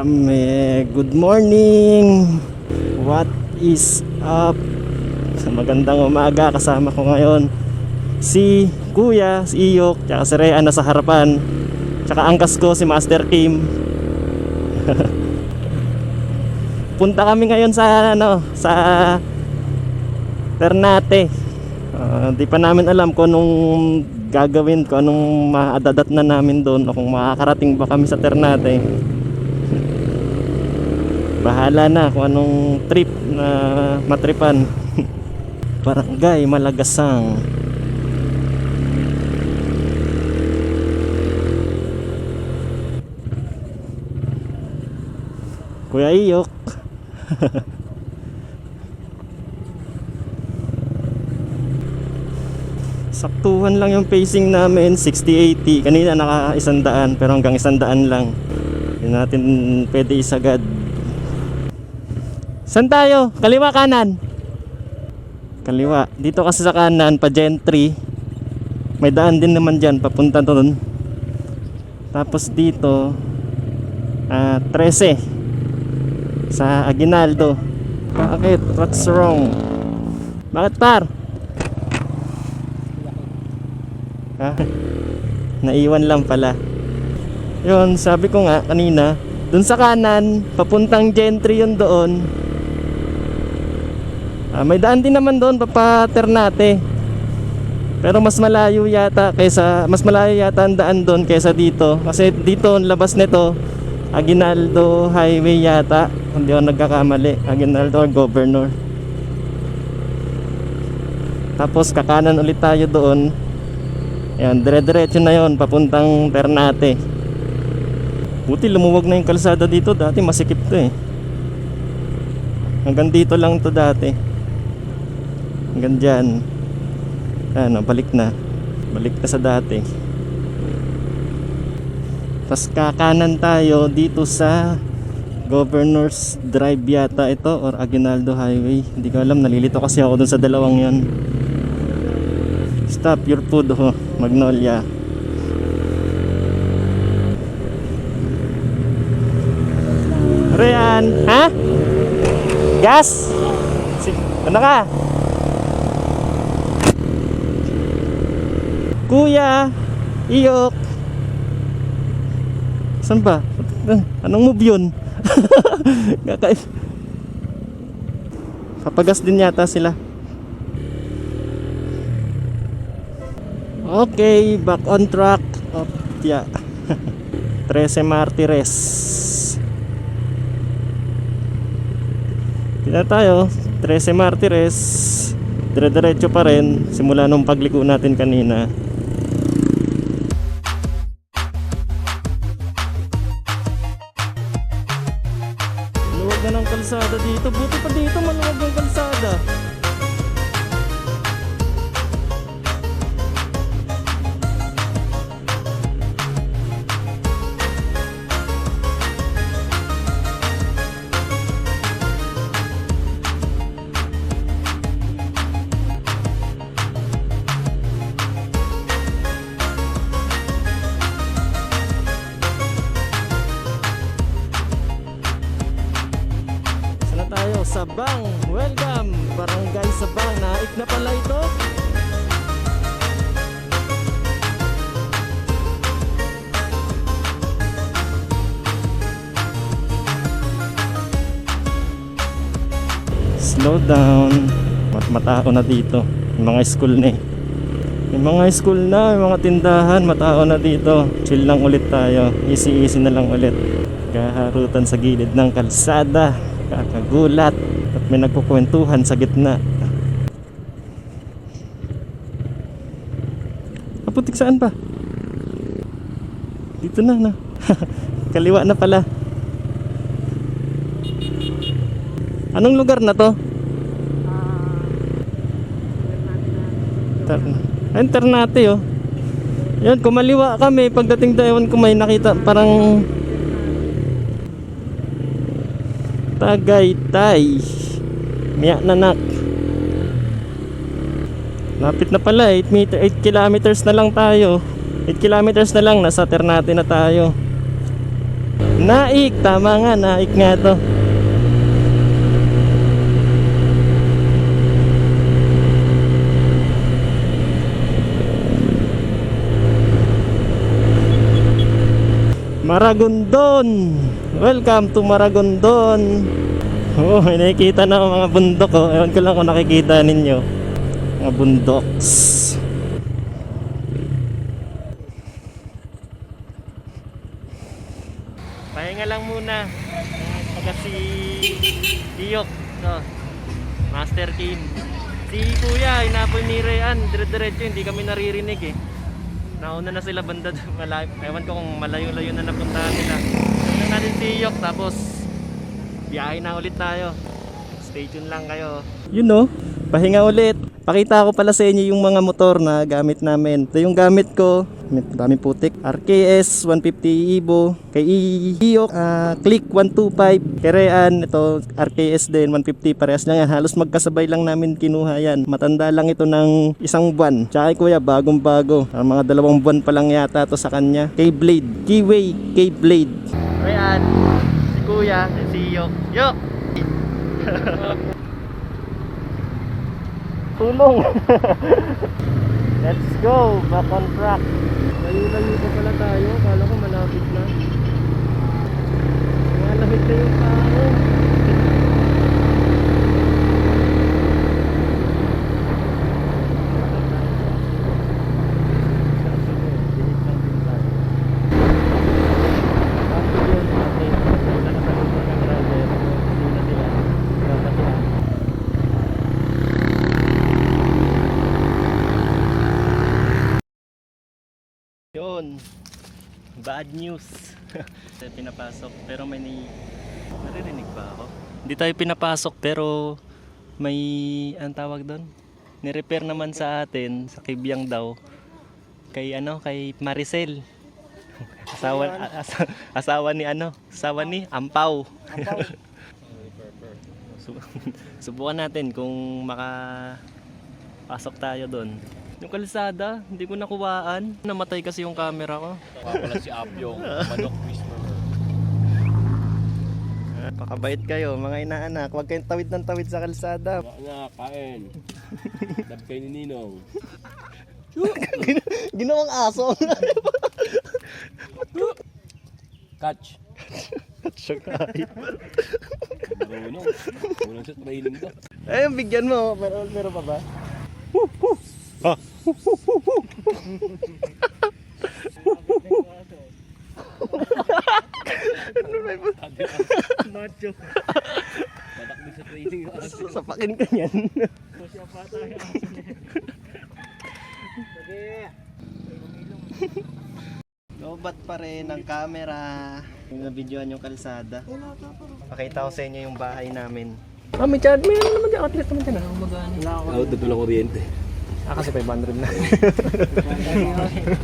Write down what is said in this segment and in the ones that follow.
Eh, good morning! What is up? Sa magandang umaga, kasama ko ngayon si Kuya, si Iyok, tsaka si Rhea na sa harapan. Tsaka angkas ko si Master Kim. Punta kami ngayon sa ano, sa Ternate. Di pa namin alam kung anong gagawin, kung anong maadadat na namin doon o kung makakarating ba kami sa Ternate. Bahala na kung anong trip na matripan. Barangay Malagasang. Kuya Iyok. Saktuhan lang yung pacing namin, 60-80. Kanina naka isandaan, pero hanggang isandaan lang. Hindi natin pwede isagad. Saan tayo? Kaliwa kanan? Kaliwa. Dito kasi sa kanan, pa gentry. May daan din naman dyan, papunta doon. Tapos dito, ah 13. Sa Aguinaldo. Bakit? What's wrong? Bakit par? Ha? Naiwan lang pala. Yun, sabi ko nga kanina, dun sa kanan, papuntang gentry yun doon. Ah, may daan din naman doon, papaternate. Pero mas malayo yata kaysa mas malayo yata ang daan doon kaysa dito. Kasi dito ang labas nito Aguinaldo Highway yata. Hindi ako nagkakamali. Aguinaldo or Governor. Tapos kakanan ulit tayo doon. Ayan, dire-diretso na yon papuntang Ternate. Buti lumuwag na yung kalsada dito. Dati masikip to eh. Hanggang dito lang to dati. Hanggang dyan. Ano, balik na. Balik na sa dati. Tapos kakanan tayo dito sa Governor's Drive yata ito or Aguinaldo Highway. Hindi ko alam, nalilito kasi ako dun sa dalawang yon. Stop your food, oh, Magnolia. Rian, ha? Gas? Si, ano ka? Kuya, iyok. Saan ba? Anong move yun? Kaka- Papagas din yata sila. Okay, back on track. Oh, yeah. 13 Martires. Tina tayo, 13 Martires. Dire-diretso pa rin simula nung pagliko natin kanina. Kalsada dito. Buti pa dito maluwag yung kalsada. Slow down. Mat matao na dito. Yung mga school na eh. Yung mga school na, yung mga tindahan, matao na dito. Chill lang ulit tayo. Easy easy na lang ulit. Kaharutan sa gilid ng kalsada. Kakagulat. At may nagkukwentuhan sa gitna. Kaputik saan pa? Dito na na. Kaliwa na pala. Anong lugar na to? Ter Ayun, Ternate oh. Yan, kumaliwa kami. Pagdating doon, ko may nakita parang Tagaytay. Miya nanak. Lapit na pala, 8, meter, 8 kilometers na lang tayo. 8 kilometers na lang, nasa Ternate na tayo. Naik, tama nga, naik nga to. Maragondon! Welcome to Maragondon! Oh, may nakikita na mga bundok oh. Ewan ko lang kung nakikita ninyo. Mga bundoks. Pahinga lang muna. Pagka si Iyok. So, Master Kim. Si Kuya, inapon ni Rayan. Dire-diretso, hindi kami naririnig eh. Nauna na sila banda. Malayo. Ewan ko kung malayo-layo na napuntahan nila. Tignan natin si Iyok. Tapos, biyahe na ulit tayo. Stay tuned lang kayo. You know, pahinga ulit. Pakita ko pala sa inyo yung mga motor na gamit namin. Ito yung gamit ko. May daming putik. RKS 150 Evo. Kay Iyok, ah, Click 125. Kay Rean, ito RKS din 150. Parehas lang yan. Halos magkasabay lang namin kinuha yan. Matanda lang ito ng isang buwan. Tsaka kay kuya, bagong bago. Ah, mga dalawang buwan pa lang yata to sa kanya. K-Blade. Keyway K-Blade. Rean, si kuya, si Iyok. Yok! Tulong! Let's go! Back on track! Layo-layo pa pala tayo. Kala ko malapit na. Malapit na yung tao. Bad news. Tayo pinapasok pero may ni... naririnig ba ako? Hindi tayo pinapasok pero may ang tawag doon. Ni-repair naman sa atin sa Kibyang daw. Kay ano, kay Maricel. Asawa, asa- asawa ni ano? Asawa ni Ampaw. Sub- Subukan natin kung maka pasok tayo doon. Yung kalsada, hindi ko nakuhaan. Namatay kasi yung camera ko. Wala si Apyong, manok mismo. Pakabait kayo, mga inaanak. Huwag kayong tawid ng tawid sa kalsada. Baka nga, kain. Dab kay ni Ninong. Ginawang aso. Catch. Siya kahit. Marunong. Unang sa training to. Ayun, bigyan mo. Pero, pero pa ba? Ah. Nacho. Tatakbo sa training. yung aso. Sapakin ka yan. Lobat pa rin ang camera. Yung nabidyoan yung kalsada. Pakita ko sa inyo yung bahay namin. Ah, may. May ano naman dyan. Outlet naman dyan. Magana. Out na lang kuryente. Ah, kasi 500 na.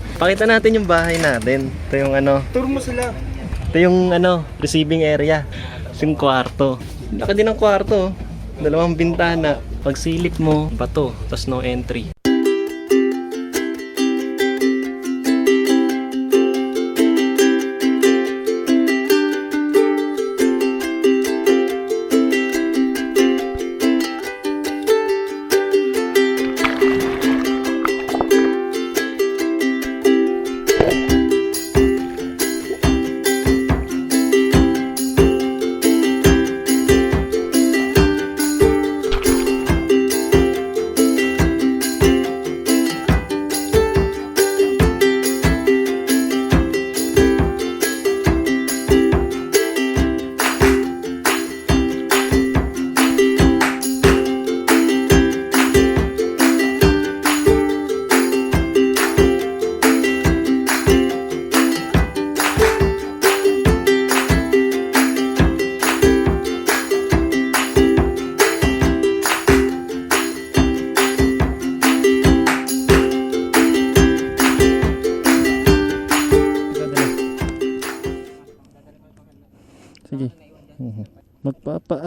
Pakita natin yung bahay natin. Ito yung ano. Tour mo sila. Ito yung ano, receiving area. Ito yung kwarto. Laki din ng kwarto. oh. Dalawang bintana. Pag silip mo, bato. Tapos no entry.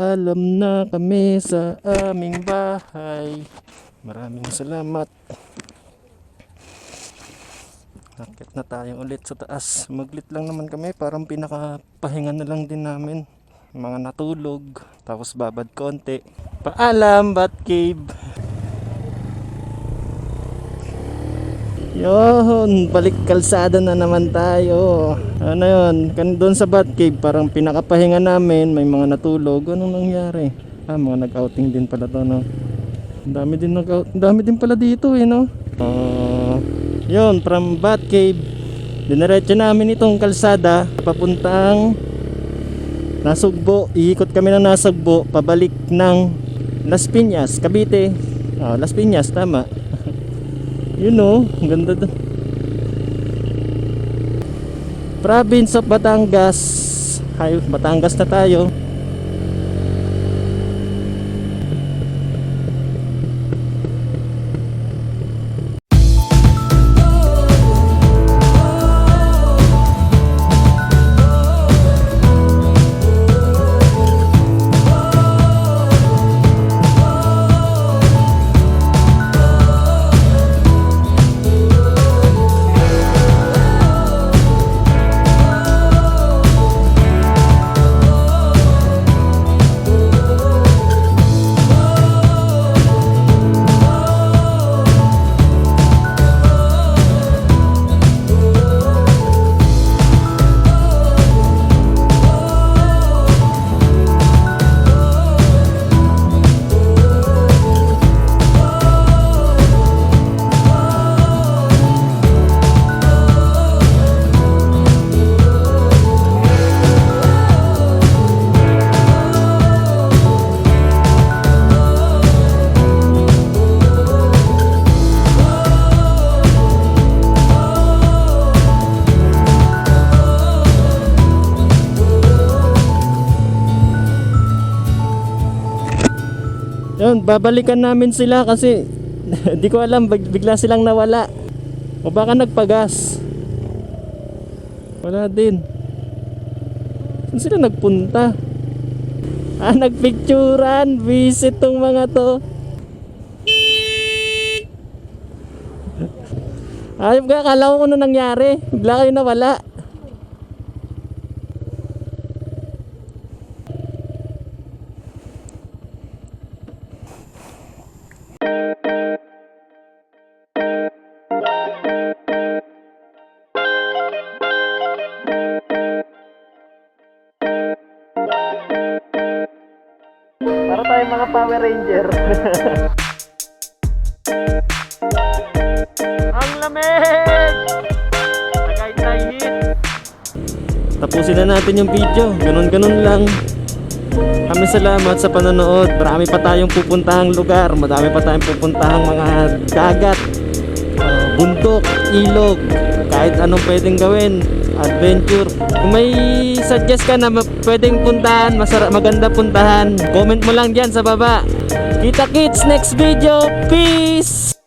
Magpapaalam na kami sa aming bahay. Maraming salamat. Akit na tayo ulit sa taas. Maglit lang naman kami. Parang pinakapahinga na lang din namin. Mga natulog. Tapos babad konti. Paalam, Bat Cave. Yun, balik kalsada na naman tayo. Ano yun, doon sa Bat Cave, parang pinakapahinga namin, may mga natulog. Anong nangyari? Ah, mga nag-outing din pala to, no? Ang dami din nag dami din pala dito, eh, no? Ah, yun, from Bat Cave, diniretso namin itong kalsada, papuntang Nasugbo, iikot kami ng Nasugbo, pabalik ng Las Piñas, Cavite. Ah, Las Piñas, tama. Yun oh, ganda doon. Province of Batangas. Hay, Batangas na tayo. Yun, babalikan namin sila kasi di ko alam, big- bigla silang nawala. O baka nagpagas. Wala din. Saan sila nagpunta? Ah, nagpicturan. Visit tong mga to. Ayop ka, akala ko ano nangyari. Bigla kayo nawala. Ranger. Ang lamig! Tagay-tayhit! Tapusin na natin yung video. Ganon-ganon lang. Kami salamat sa panonood. Marami pa tayong pupuntahang lugar. Madami pa tayong pupuntahang mga dagat, uh, bundok, ilog. Kahit anong pwedeng gawin. Adventure. Kung may suggest ka na pwedeng puntahan, masarap, maganda puntahan, comment mo lang dyan sa baba. Kita kits next video. Peace!